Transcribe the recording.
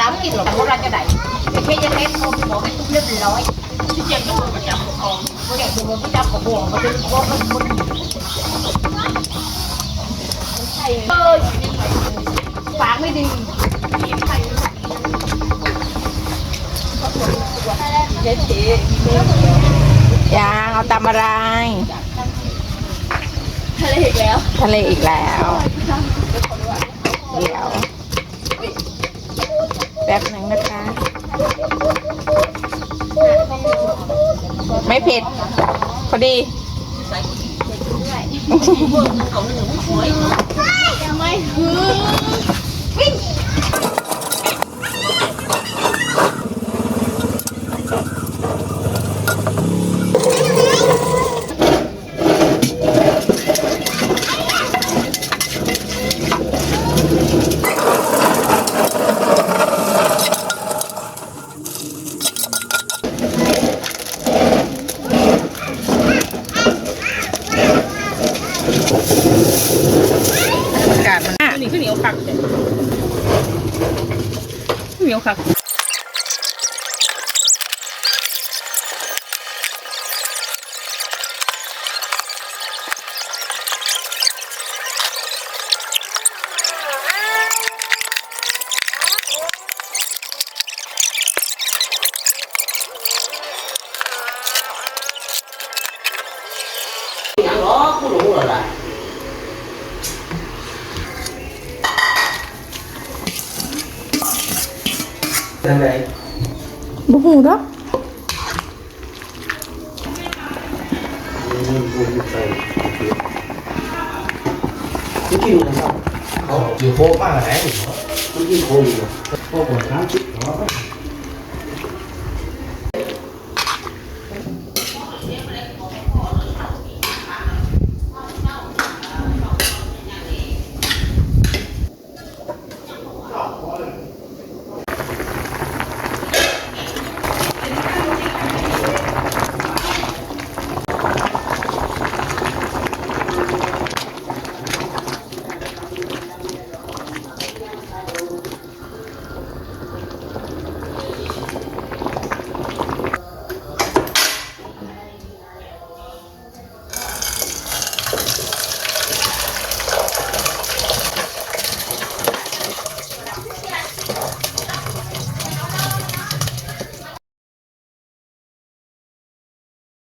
ลามกินหรอกเพราะเราจะได้แต่แค่จะเล่นโอ้บอกให้ทุกเรื่องร้อยที่เจ็บก็ประจำของก็อยากดูมันประจำของบวงมันจะรู้ว่ามันคนใช่เออฝากไม่ดีเจ๊เจ๊ยางเอาตำอะไรทะเลอีกแล้ว ทะเลอีกแล้ว เดี๋ยว แป๊บหนึ่งนะคะ ไม่เผ็ดพอดี ไม่คือ อากาศมันอะ นี่คือ เหนียวคักเหนียวคัก đó có đủ rồi là Đang đây Bố ngủ đó. Cái kia là sao? Không, chỉ khô mà là ấy Cái kia khô gì Khô còn khá chút đó